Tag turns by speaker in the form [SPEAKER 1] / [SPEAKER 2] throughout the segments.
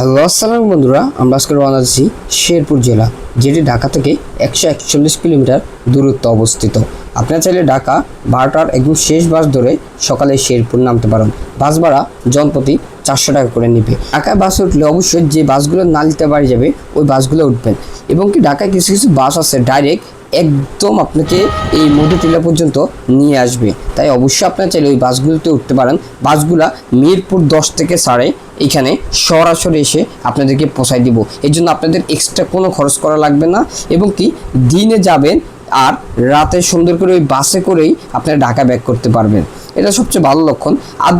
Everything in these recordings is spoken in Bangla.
[SPEAKER 1] হ্যালো, আসসালাম বন্ধুরা, আমরা আজকে রওনা দিচ্ছি শেরপুর জেলা, যেটি ঢাকা থেকে একশো একচল্লিশ কিলোমিটার দূরত্ব অবস্থিত। আপনারা চাইলে ঢাকা বারোটার একদম শেষ বাস ধরে সকালে শেরপুর নামতে পারেন। বাস ভাড়া জনপ্রতি চারশো টাকা করে নিবে। ঢাকায় বাসে উঠলে অবশ্যই যে বাসগুলো না নিতে বাড়ি যাবে, ওই বাসগুলো উঠবেন। এবং কি ঢাকায় কিছু কিছু বাস আছে ডাইরেক্ট একদম আপনাকে এই মধুটিলা পর্যন্ত নিয়ে আসবে। তাই অবশ্যই আপনারা চাইলে ওই বাসগুলোতে উঠতে পারেন। বাসগুলা মিরপুর দশ থেকে সাড়ে এখানে সরাসরি এসে আপনাদেরকে পোষায় দিব। এই জন্য আপনাদের এক্সট্রা কোনো খরচ করা লাগবে না এবং কি দিনে যাবেন আর রাতে সুন্দর করে ওই বাসে করেই আপনারা ঢাকা ব্যাক করতে পারবেন। এটা সবচেয়ে ভালো লক্ষণ। আর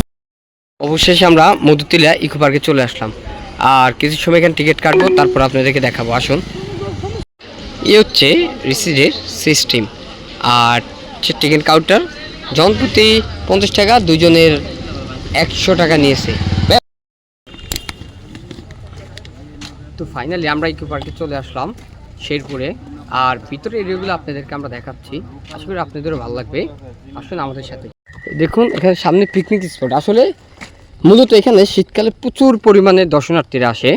[SPEAKER 1] অবশেষে আমরা মধুতিলা ইকো পার্কে চলে আসলাম। আর কিছু সময় এখানে টিকিট কাটবো, তারপর আপনাদেরকে দেখাবো। আসুন। এ হচ্ছে রিসিডের সিস্টেম। আর টিকিট কাউন্টার জনপ্রতি পঞ্চাশ টাকা, দুজনের একশো টাকা নিয়েছে। তো ফাইনালি আমরা ইকো পার্কে চলে আসলাম শেরপুরে। আর ভিতরে এরিয়াগুলো আপনাদেরকে আমরা দেখাচ্ছি। আশা করি আপনাদেরও ভালো লাগবে। আসুন আমাদের সাথে। দেখুন, এখানে সামনে পিকনিক স্পট আসলে মূলত এখানে শীতকালে প্রচুর পরিমাণে দর্শনার্থীরা আসে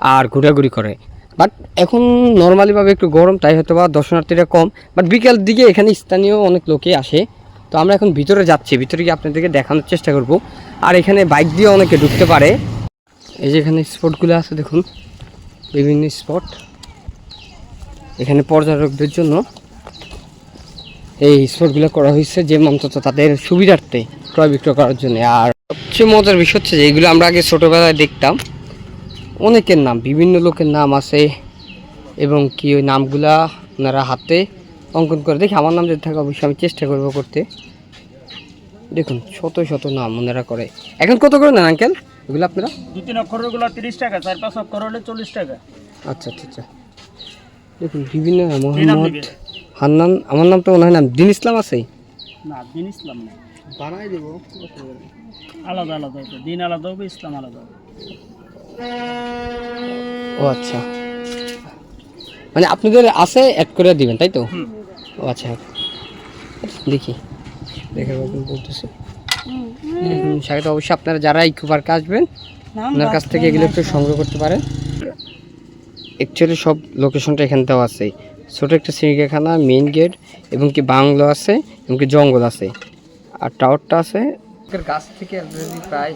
[SPEAKER 1] আর ঘোরাঘুরি করে। বাট এখন নর্মালিভাবে একটু গরম, তাই হয়তো বা দর্শনার্থীরা কম। বাট বিকেল দিকে এখানে স্থানীয় অনেক লোকে আসে। তো আমরা এখন ভিতরে যাচ্ছি, ভিতরে গিয়ে আপনাদেরকে দেখানোর চেষ্টা করব। আর এখানে বাইক দিয়ে অনেকে ঢুকতে পারে। এই যে এখানে স্পটগুলো আছে, দেখুন। বিভিন্ন স্পট এখানে পর্যটকদের জন্য এই স্পটগুলো করা হয়েছে, যে অন্তত তাদের সুবিধার্থে ক্রয় বিক্রয় করার জন্য। আর সবচেয়ে মজার বিষয় হচ্ছে যে, এগুলো আমরা আগে ছোটোবেলায় দেখতাম। অনেকের নাম বিভিন্ন লোকের নাম আছে এবং কি ওই নামগুলা ওনারা হাতে অঙ্কন করে দেখি আমার নাম যদি থাকে অবশ্যই আমি চেষ্টা করব করতে। দেখুন শত শত নাম ওনারা করে। এখন কত করে নেন আঙ্কেল এগুলো আপনারা?
[SPEAKER 2] দু তিন অক্ষরগুলো তিরিশ টাকা চার পাঁচ অক্ষর হলে চল্লিশ টাকা।
[SPEAKER 1] আচ্ছা আচ্ছা আচ্ছা। দেখুন বিভিন্ন নাম মোহাম্মদ হান্নান আমার নাম তো মনে হয় নাম দিন ইসলাম আছে?
[SPEAKER 2] না দিন ইসলাম না
[SPEAKER 1] বানাই দেবো।
[SPEAKER 2] আলাদা আলাদা দিন আলাদা হবে ইসলাম আলাদা হবে।
[SPEAKER 1] ও আচ্ছা। মানে আপনাদের আছে অ্যাড করে দিবেন তাই তো? ও আচ্ছা। দেখি। দেখে বলতেছি। হুম, স্বাগত অবশ্যই আপনারা যারা ইকো পার্কে আসবেন আপনার কাছ থেকে এগুলো একটু সংগ্রহ করতে পারেন। অ্যাকচুয়ালি সব লোকেশনটা এখানে দেওয়া আছে। ছোটো একটা সিঙ্গাখানা মেইন গেট এবং কি বাংলো আছে এবং কি জঙ্গল আছে। আর টাওয়ারটা আছে। গাছ থেকে প্রায়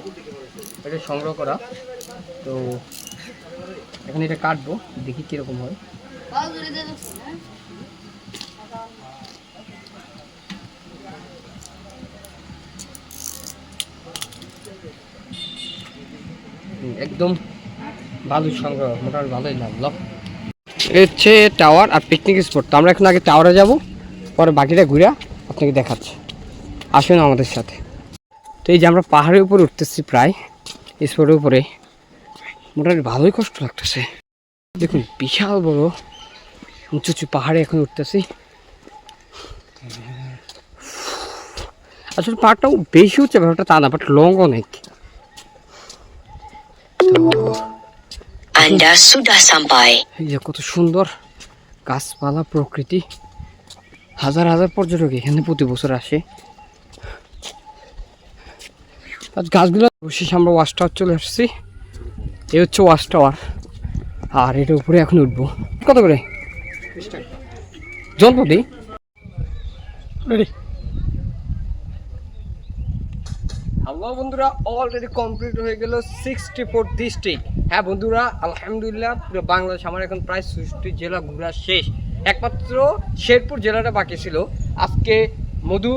[SPEAKER 1] এটা সংগ্রহ করা। তো এখন এটা কাটবো, দেখি কীরকম হয়। একদম ভালো সংগ্রহ, মোটামুটি ভালোই লাগল। হচ্ছে টাওয়ার আর পিকনিক স্পট তো আমরা এখন আগে টাওয়ারে যাব, পরে বাকিটা ঘুরে আপনাকে দেখাচ্ছি। আসুন আমাদের সাথে। তো এই যে আমরা পাহাড়ের উপরে উঠতেছি প্রায় স্পটের উপরে। মোটামুটি ভালোই কষ্ট লাগতেছে। দেখুন বিশাল বড় উঁচু উঁচু পাহাড়ে এখন উঠতেছি। আসলে পাহাড়টাও বেশি উঠছে ব্যাপারটা তা না বাট লং অনেক। কত সুন্দর গাছপালা প্রকৃতি। হাজার হাজার পর্যটক এখানে প্রতি বছর আসে। গাছগুলো অবশেষ আমরা ওয়াশ টাওয়ার চলে আসছি। এই হচ্ছে ওয়াশ টাওয়ার। আর এটার উপরে এখন উঠবো। কত করে? জলপতি
[SPEAKER 2] রেডি।
[SPEAKER 1] হ্যালো বন্ধুরা অলরেডি কমপ্লিট হয়ে গেল সিক্সটি ফোর ডিস্ট্রিক্ট হ্যাঁ বন্ধুরা, আলহামদুলিল্লাহ, পুরো বাংলাদেশ, আমার এখন প্রায় ষষ্ঠী জেলা ঘোরা শেষ। একমাত্র শেরপুর জেলাটা বাকি ছিল। আজকে মধু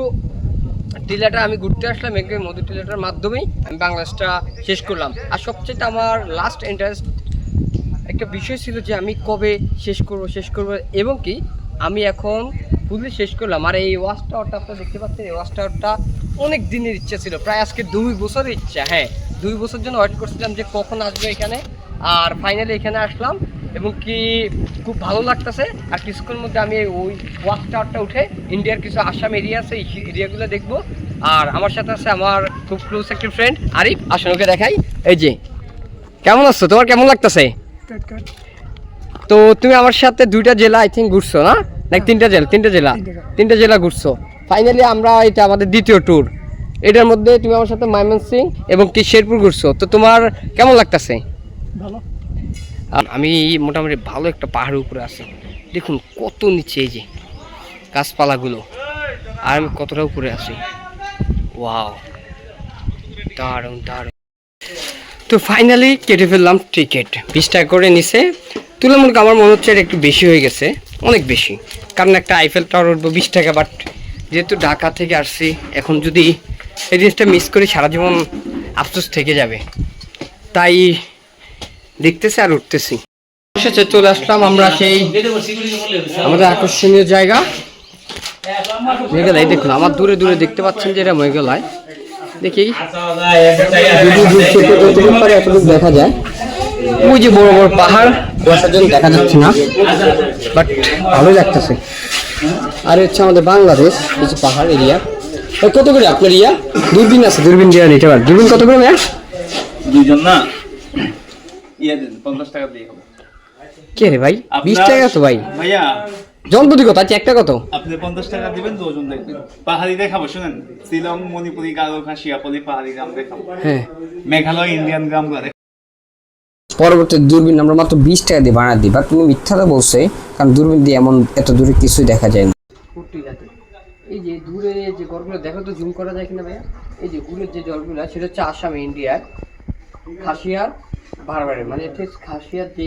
[SPEAKER 1] টিলাটা আমি ঘুরতে আসলাম একদম মধু টিলাটার মাধ্যমেই। আমি বাংলাদেশটা শেষ করলাম। আর সবচেয়ে আমার লাস্ট ইন্টারেস্ট একটা বিষয় ছিল যে আমি কবে শেষ করব শেষ করব এবং কি আমি এখন ফুললি শেষ করলাম। আর এই ওয়াচ টাওয়ারটা আপনারা দেখতে পাচ্ছেন, এই ওয়াচ টাওয়ারটা অনেক দিনের ইচ্ছা ছিল, প্রায় আজকে দুই বছরের ইচ্ছা। হ্যাঁ দুই বছর জন্য ওয়েট করছিলাম যে কখন আসবে এখানে। আর ফাইনালি এখানে আসলাম। এবং কি খুব ভালো লাগতেছে। আর কিছুক্ষণের মধ্যে আমি ওই ওয়াচ টাওয়ারটা উঠে ইন্ডিয়ার কিছু আসাম এরিয়া আছে এই এরিয়াগুলো দেখব। আর আমার সাথে আছে আমার খুব ক্লোজ একটা ফ্রেন্ড আরিফ। আসুন ওকে দেখাই। এই যে কেমন আছো? তোমার কেমন লাগতেছে? তো তুমি আমার সাথে দুইটা জেলা আই থিঙ্ক ঘুরছো না? নাকি তিনটা জেলা? তিনটা জেলা? তিনটা জেলা। ঘুরছো। ফাইনালি আমরা এটা আমাদের দ্বিতীয় ট্যুর এটার মধ্যে তুমি আমার সাথে ময়মনসিং এবং কি শেরপুর ঘুরছো। তো তোমার কেমন লাগতেছে?
[SPEAKER 2] ভালো।
[SPEAKER 1] আমি মোটামুটি ভালো একটা পাহাড়ের উপরে আছি। দেখুন কত নিচে এই যে গাছপালাগুলো। আর আমি কতটা উপরে আছি। ওয়াও, দারুণ দারুণ। তো ফাইনালি কেটে ফেললাম টিকিট বিশ টাকা করে নিছে। তুলনামূলক আমার মনে হচ্ছে এটা একটু বেশি হয়ে গেছে। অনেক বেশি। কারণ একটা আইফেল টাওয়ার উঠবো বিশ টাকা বাট যেহেতু ঢাকা থেকে আসছি, এখন যদি এই জিনিসটা মিস করি সারা জীবন আফসোস থেকে যাবে। তাই দেখতেছি আর উঠতেছি। শেষে চলে আসলাম আমরা সেই আমাদের আকর্ষণীয় জায়গা। মেঘালয় দেখুন আমার দূরে দূরে দেখতে পাচ্ছেন যে এটা মেঘালয়। দেখি। যতটুকু পারে এতটুকু দেখা যায় ওই যে বড় বড় পাহাড় জন্য দেখা যাচ্ছে না বাট ভালোই লাগতেছে। আর হচ্ছে আমাদের বাংলাদেশ কিছু পাহাড় এরিয়া। কত করে আপনার ইয়া? দূরবীন আছে দূরবীন দিয়ে নিতে পারেন দূরবীন কত করে ভাইয়া?
[SPEAKER 3] দুইজন না? ইয়ে দেন পঞ্চাশ টাকা দিয়ে হবে।
[SPEAKER 1] কে রে ভাই? বিশ টাকা তো ভাই।
[SPEAKER 3] ভাইয়া
[SPEAKER 1] জলপতি কত আচ্ছা একটা কত?
[SPEAKER 3] আপনি পঞ্চাশ টাকা দিবেন দুজন দেখবেন। পাহাড়ি দেখাবো শুনেন। শিলং মণিপুরি গারো খাসিয়াপলি পাহাড়ি গ্রাম দেখাবো।
[SPEAKER 1] হ্যাঁ।
[SPEAKER 3] মেঘালয় ইন্ডিয়ান গ্রামগুলো দেখাবো
[SPEAKER 4] পরবর্তী দূরবীন আমরা মাত্র বিশ টাকা দিয়ে বানা দিই। বাট তুমি মিথ্যাটা বলছে কারণ দূরবীন দিয়ে এমন এত দূরে কিছুই দেখা যায় না।
[SPEAKER 1] এই যে দূরে যে ঘরগুলো দেখো তো জুম করা যায় কিনা ভাইয়া? এই যে দূরের যে জলগুলো সেটা হচ্ছে আসাম ইন্ডিয়ার। খাসিয়ার বারবারে মানে এটা খাসিয়ার যে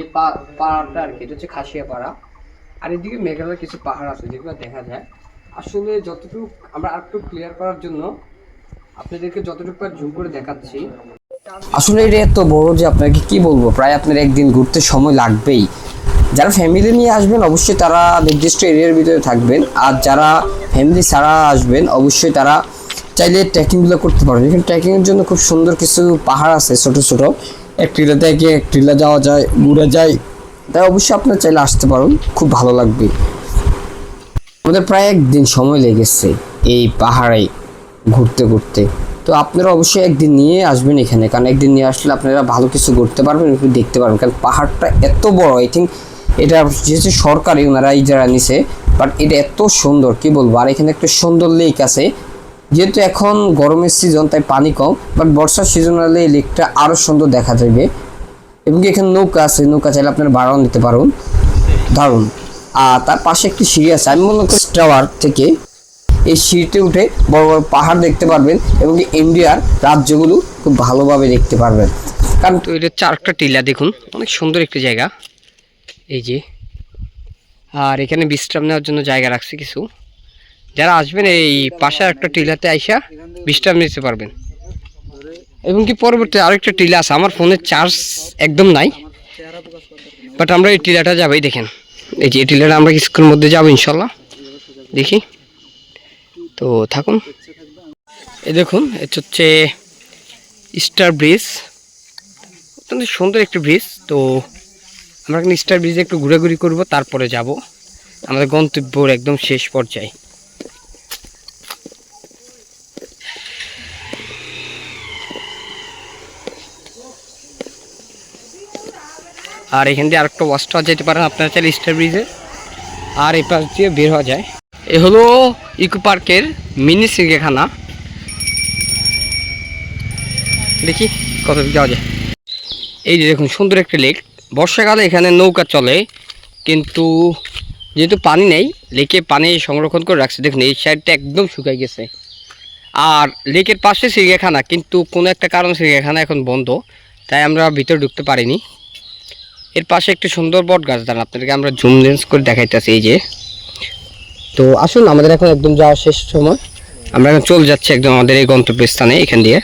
[SPEAKER 1] পাড়াটা আর কি, এটা হচ্ছে খাসিয়া পাড়া। আর এদিকে মেঘালয়ের কিছু পাহাড় আছে যেগুলো দেখা যায়। আসলে যতটুকু আমরা আরেকটু ক্লিয়ার করার জন্য আপনাদেরকে যতটুকু জুম করে দেখাচ্ছি।
[SPEAKER 4] আসলে এটা এত বড় যে আপনাকে কি বলব? প্রায় আপনার একদিন ঘুরতে সময় লাগবেই। যারা ফ্যামিলি নিয়ে আসবেন, অবশ্যই তারা নির্দিষ্ট এরিয়ার ভিতরে থাকবেন। আর যারা ফ্যামিলি ছাড়া আসবেন, অবশ্যই তারা চাইলে ট্রেকিংগুলো করতে পারবেন এখানে ট্রেকিংয়ের জন্য খুব সুন্দর কিছু পাহাড় আছে ছোট ছোট। এক টিলা থেকে এক টিলা যাওয়া যায়, ঘুরে যায়। তাই অবশ্যই আপনার চাইলে আসতে পারুন, খুব ভালো লাগবে। আমাদের প্রায় একদিন সময় লেগেছে এই পাহাড়ে ঘুরতে ঘুরতে। তো আপনারা অবশ্যই একদিন নিয়ে আসবেন এখানে, কারণ একদিন নিয়ে আসলে আপনারা ভালো কিছু ঘুরতে পারবেন, একটু দেখতে পারবেন। কারণ পাহাড়টা এত বড় আই থিঙ্ক এটা যেহেতু সরকারি ওনারা এই যারা নিছে বাট এটা এত সুন্দর, কি বলব? আর এখানে একটা সুন্দর লেক আছে যেহেতু এখন গরমের সিজন তাই পানি কম বাট বর্ষার সিজন হলে এই লেকটা আরও সুন্দর দেখা যাবে। এবং এখানে নৌকা আছে, নৌকা চাইলে আপনারা ভাড়াও নিতে পারুন। দারুণ। আর তার পাশে একটি সিঁড়ি আছে, আমি মনে করি টাওয়ার থেকে। এই সিঁড়িতে উঠে বড় বড় পাহাড় দেখতে পারবেন এবং ইন্ডিয়ার রাজ্যগুলো খুব ভালোভাবে দেখতে পারবেন। কারণ
[SPEAKER 1] তো এটা চারটা টিলা, দেখুন, অনেক সুন্দর একটি জায়গা। এই যে, আর এখানে বিশ্রাম নেওয়ার জন্য জায়গা রাখছি কিছু। যারা আসবেন এই পাশে একটা টিলাতে আইসা বিশ্রাম নিতে পারবেন। এবং কি পরবর্তী আরেকটা টিলা আছে, আমার ফোনের চার্জ একদম নাই বাট আমরা এই টিলাটা যাবোই দেখেন। এই যে টিলাটা আমরা কিছুক্ষণের মধ্যে যাব ইনশাল্লাহ, দেখি। তো থাকুন। এই দেখুন, এটা হচ্ছে স্টার ব্রিজ, অত্যন্ত সুন্দর একটি ব্রিজ। তো আমরা এখন স্টার ব্রিজে একটু ঘোরাঘুরি করব, তারপরে যাব। আমাদের গন্তব্যর একদম শেষ পর্যায়ে। আর এখান দিয়ে আরেকটা ওয়াশ টাওয়ার যেতে পারেন, আপনারা চাইলে স্টার ব্রিজে আর এই পাশ দিয়ে বের হওয়া যায়। এ হলো ইকো পার্কের মিনি সিঙ্গেখানা দেখি কত যাওয়া যায়। এই যে দেখুন, সুন্দর একটা লেক বর্ষাকালে এখানে নৌকা চলে, কিন্তু যেহেতু পানি নেই লেকে পানি সংরক্ষণ করে রাখছে। দেখুন, এই সাইডটা একদম শুকাই গেছে। আর লেকের পাশে সিরিয়াখানা কিন্তু কোনো একটা কারণ সিরিয়াখানা এখন বন্ধ, তাই আমরা ভিতরে ঢুকতে পারিনি। এর পাশে একটি সুন্দর বট গাছ। দাঁড়ান, আপনাদেরকে আমরা জুম লেন্স করে দেখাইতেছি এই যে। তো আসুন, আমাদের এখন একদম যাওয়া শেষ সময়। আমরা এখন চলে যাচ্ছি একদম আমাদের এই গন্তব্যস্থানে, এখান দিয়ে।